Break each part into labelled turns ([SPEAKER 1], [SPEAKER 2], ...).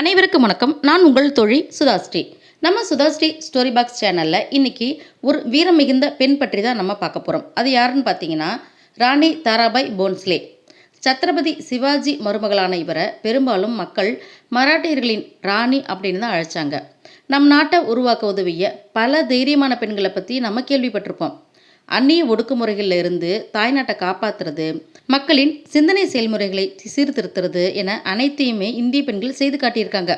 [SPEAKER 1] அனைவருக்கும் வணக்கம். நான் உங்கள் தொழில் சுதாஸ்ரீ. நம்ம சுதாஸ்ரீ ஸ்டோரி பாக்ஸ் சேனலில் இன்றைக்கி ஒரு வீரம் மிகுந்த பெண் பற்றி தான் நம்ம பார்க்க போகிறோம் அது யாருன்னு பார்த்தீங்கன்னா ராணி தாராபாய் போன்ஸ்லே. சத்ரபதி சிவாஜி மருமகளான இவரை பெரும்பாலும் மக்கள் மராட்டியர்களின் ராணி அப்படின்னு தான் அழைச்சாங்க. நம் நாட்டை உருவாக்க உதவிய பல தைரியமான பெண்களை பற்றி நம்ம கேள்விப்பட்டிருப்போம். அந்நிய ஒடுக்குமுறைகளில் இருந்து தாய்நாட்டை காப்பாற்றுறது மக்களின் சிந்தனை செயல்முறைகளை சீர்திருத்துறது என அனைத்தையுமே இந்திய பெண்கள் செய்து காட்டியிருக்காங்க.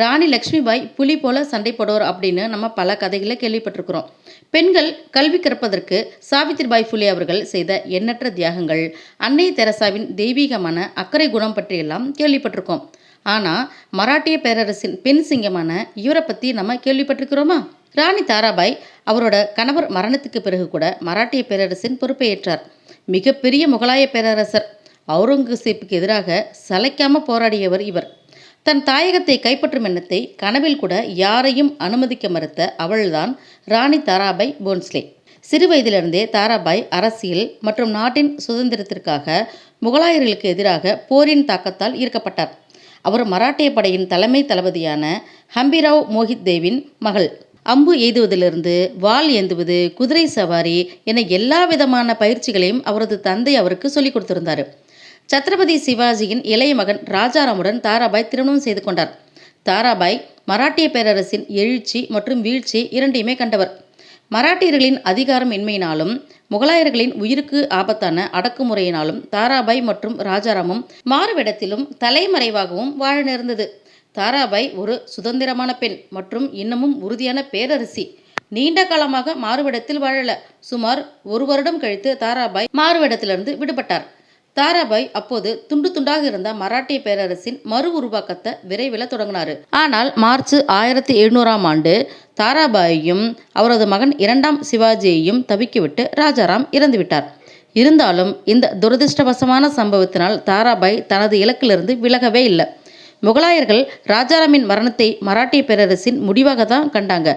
[SPEAKER 1] ராணி லக்ஷ்மிபாய் புலி போல சண்டை போடுவார் அப்படின்னு நம்ம பல கதைகளை கேள்விப்பட்டிருக்கிறோம். பெண்கள் கல்வி கற்பதற்கு சாவித்திரிபாய் புலே அவர்கள் செய்த எண்ணற்ற தியாகங்கள் அன்னை தெரசாவின் தெய்வீகமான அக்கறை குணம் பற்றியெல்லாம் கேள்விப்பட்டிருக்கோம். ஆனால் மராட்டிய பேரரசின் பெண் சிங்கமான இவரை பற்றி நம்ம கேள்விப்பட்டிருக்கிறோமா? ராணி தாராபாய் அவரோட கணவர் மரணத்துக்கு பிறகு கூட மராட்டிய பேரரசின் பொறுப்பை ஏற்றார் மிகப்பெரிய முகலாய பேரரசர் அவுரங்கசீப்புக்கு எதிராக சளைக்காம போராடியவர் இவர். தன் தாயகத்தை கைப்பற்றும் எண்ணத்தை கனவில் கூட யாரையும் அனுமதிக்க மறுத்த அவள்தான் ராணி தாராபாய் போன்ஸ்லே. சிறு வயதிலிருந்தே தாராபாய் அரசியல் மற்றும் நாட்டின் சுதந்திரத்திற்காக முகலாயர்களுக்கு எதிராக போரின் தாக்கத்தால் ஈர்க்கப்பட்டார். அவர் மராட்டிய படையின் தலைமை தளபதியான ஹம்பிராவ் மோஹித் தேவின் மகள். அம்பு எய்துவதிலிருந்து வாள் ஏந்துவது குதிரை சவாரி என எல்லா விதமான பயிற்சிகளையும் அவரது தந்தை அவருக்கு சொல்லிக் கொடுத்திருந்தார். சத்ரபதி சிவாஜியின் இளைய மகன் ராஜாராமுடன் தாராபாய் திருமணம் செய்து கொண்டார். தாராபாய் மராட்டிய பேரரசின் எழுச்சி மற்றும் வீழ்ச்சி இரண்டையுமே கண்டவர். மராட்டியர்களின் அதிகாரம் இன்மையினாலும் முகலாயர்களின் உயிருக்கு ஆபத்தான அடக்குமுறையினாலும் தாராபாய் மற்றும் ராஜாராமும் மாறுவிடத்திலும் தலைமறைவாகவும் வாழ நேர்ந்தது. தாராபாய் ஒரு சுதந்திரமான பெண் மற்றும் இன்னமும் உறுதியான பேரரசி. நீண்ட காலமாக மாறுவிடத்தில் வாழல. சுமார் ஒரு வருடம் கழித்து தாராபாய் மாறுவிடத்திலிருந்து விடுபட்டார். தாராபாய் அப்போது துண்டு துண்டாக இருந்த மராட்டிய பேரரசின் மறு உருவாக்கத்தை விரைவில் தொடங்கினார். ஆனால் மார்ச் ஆயிரத்தி எழுநூறாம் ஆண்டு தாராபாயையும் அவரது மகன் இரண்டாம் சிவாஜியையும் தவிக்கிவிட்டு ராஜாராம் இறந்துவிட்டார். இருந்தாலும் இந்த துரதிருஷ்டவசமான சம்பவத்தினால் தாராபாய் தனது இலக்கிலிருந்து விலகவே இல்லை. முகலாயர்கள் ராஜாராமின் மரணத்தை மராட்டிய பேரரசின் முடிவாக தான் கண்டாங்க.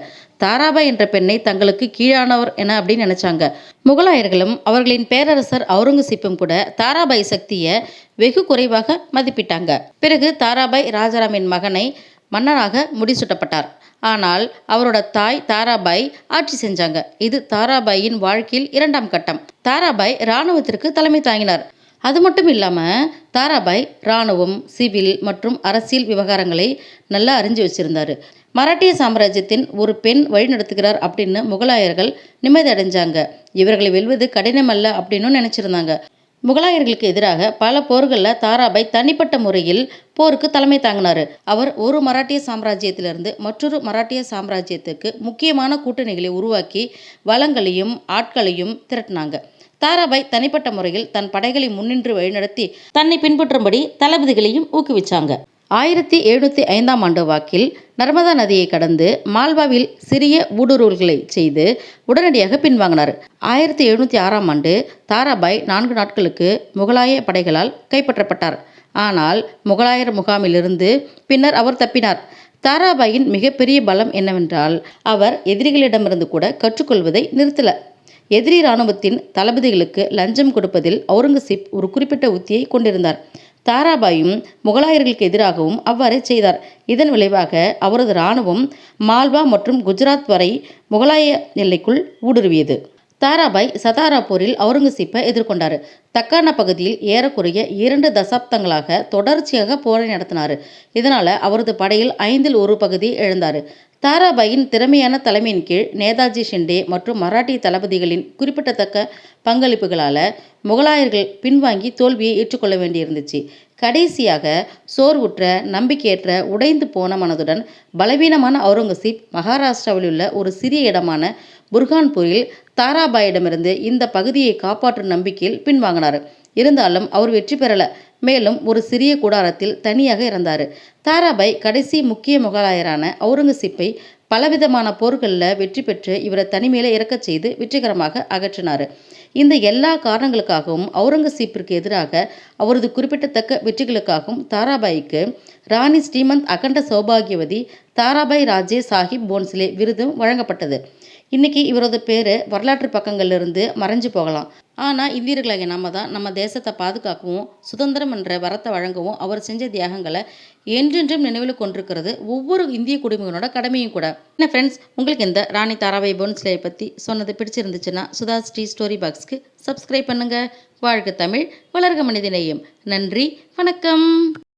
[SPEAKER 1] தாராபாய் என்ற பெண்ணை தங்களுக்கு கீழானவர் என அப்படின்னு நினைச்சாங்க. முகலாயர்களும் அவர்களின் பேரரசர் அவுரங்கசீப்பும் கூட தாராபாய் சக்தியை வெகு குறைவாக மதிப்பிட்டாங்க. பிறகு தாராபாய் ராஜாராமின் மகனை மன்னராக முடிசூட்டப்பட்டார். ஆனால் அவரோட தாய் தாராபாய் ஆட்சி செஞ்சாங்க. இது தாராபாயின் வாழ்க்கையில் இரண்டாம் கட்டம். தாராபாய் இராணுவத்திற்கு தலைமை தாங்கினார். அது மட்டும் இல்லாமல் தாராபாய் இராணுவம் சிவில் மற்றும் அரசியல் விவகாரங்களை நல்லா அறிஞ்சு வச்சிருந்தார். மராட்டிய சாம்ராஜ்யத்தின் ஒரு பெண் வழிநடத்துகிறார் அப்படின்னு முகலாயர்கள் நிம்மதி அடைஞ்சாங்க. இவர்களை வெல்வது கடினமல்ல அப்படின்னு நினச்சிருந்தாங்க. முகலாயர்களுக்கு எதிராக பல போர்களில் தாராபாய் தனிப்பட்ட முறையில் போருக்கு தலைமை தாங்கினார். அவர் ஒரு மராட்டிய சாம்ராஜ்யத்திலிருந்து மற்றொரு மராட்டிய சாம்ராஜ்யத்துக்கு முக்கியமான கூட்டணிகளை உருவாக்கி வளங்களையும் ஆட்களையும் திரட்டினாங்க. தாராபாய் தனிப்பட்ட முறையில் தன் படைகளை முன்னின்று வழிநடத்தி தன்னை பின்பற்றும்படி தளபதிகளையும் ஊக்குவிச்சாங்க. ஆயிரத்தி எழுநூற்றி ஐந்தாம் ஆண்டு வாக்கில் நர்மதா நதியை கடந்து மால்வாவில் சிறிய ஊடுருவல்களை செய்து உடனடியாக பின்வாங்கினார். ஆயிரத்தி எழுநூற்றி ஆறாம் ஆண்டு தாராபாய் நான்கு நாட்களுக்கு முகலாய படைகளால் கைப்பற்றப்பட்டார். ஆனால் முகலாயர் முகாமிலிருந்து பின்னர் அவர் தப்பினார். தாராபாயின் மிகப்பெரிய பலம் என்னவென்றால் அவர் எதிரிகளிடமிருந்து கூட கற்றுக்கொள்வதை நிறுத்தல. எதிரி இராணுவத்தின் தளபதிகளுக்கு லஞ்சம் கொடுப்பதில் அவுரங்கசீப் ஒரு குறிப்பிட்ட உத்தியை கொண்டிருந்தார். தாராபாயும் முகலாயர்களுக்கு எதிராகவும் அவ்வாறே செய்தார். இதன் விளைவாக அவரது இராணுவம் மால்வா மற்றும் குஜராத் வரை முகலாய எல்லைக்குள் ஊடுருவியது. தாராபாய் சதாராபூரில் அவுரங்கசீப்பை எதிர்கொண்டார். தக்கான பகுதியில் ஏறக்குறைய இரண்டு தசாப்தங்களாக தொடர்ச்சியாக போரை நடத்தினார். இதனால் அவரது படையில் ஐந்தில் ஒரு பகுதி இழந்தார் தாராபாயின் திறமையான தலைமையின் கீழ் நேதாஜி ஷிண்டே மற்றும் மராட்டிய தளபதிகளின் குறிப்பிடத்தக்க பங்களிப்புகளால் முகலாயர்கள் பின்வாங்கி தோல்வியை ஏற்றுக்கொள்ள வேண்டியிருந்துச்சு. கடைசியாக சோர்வுற்ற நம்பிக்கையற்ற உடைந்து போன மனதுடன் பலவீனமான அவுரங்கசீப் மகாராஷ்டிராவில் உள்ள ஒரு சிறிய இடமான புர்கான்பூரில் தாராபாயிடமிருந்து இந்த பகுதியை காப்பாற்றும் நம்பிக்கையில் பின்வாங்கினார். இருந்தாலும் அவர் வெற்றி பெறல. மேலும் ஒரு சிறிய கூடாரத்தில் தனியாக இறந்தார். தாராபாய் கடைசி முக்கிய முகலாயரான அவுரங்கசீப்பை பலவிதமான போர்களில் வெற்றி பெற்று இவரை தனிமையில் இறக்கச் செய்து வெற்றிகரமாக அகற்றினார். இந்த எல்லா காரணங்களுக்காகவும் அவுரங்கசீப்பிற்கு எதிராக அவரது குறிப்பிடத்தக்க வெற்றிகளுக்காகவும் தாராபாய்க்கு ராணி ஸ்ரீமந்த் அகண்ட சௌபாகியவதி தாராபாய் ராஜே சாஹிப் போன்ஸ்லே விருதும் வழங்கப்பட்டது. இன்றைக்கி இவரது பேர் வரலாற்று பக்கங்கள்லேருந்து மறைஞ்சு போகலாம். ஆனால் இந்தியர்களாகிய நம்ம தான் நம்ம தேசத்தை பாதுகாக்கவும் சுதந்திரம் என்ற வரத்தை வழங்கவும் அவர் செஞ்ச தியாகங்களை என்றென்றும் நினைவில் கொண்டிருக்கிறது ஒவ்வொரு இந்திய குடிமகனோட கடமையும் கூட. என்ன ஃப்ரெண்ட்ஸ் உங்களுக்கு இந்த ராணி தாராபாய் போன்ஸ்லேயை பற்றி சொன்னது பிடிச்சிருந்துச்சுன்னா சுதா ஸ்ரீ ஸ்டோரி பாக்ஸ்க்கு சப்ஸ்கிரைப் பண்ணுங்கள் வாழ்க தமிழ் வளர்க மனிதநேயம். நன்றி வணக்கம்.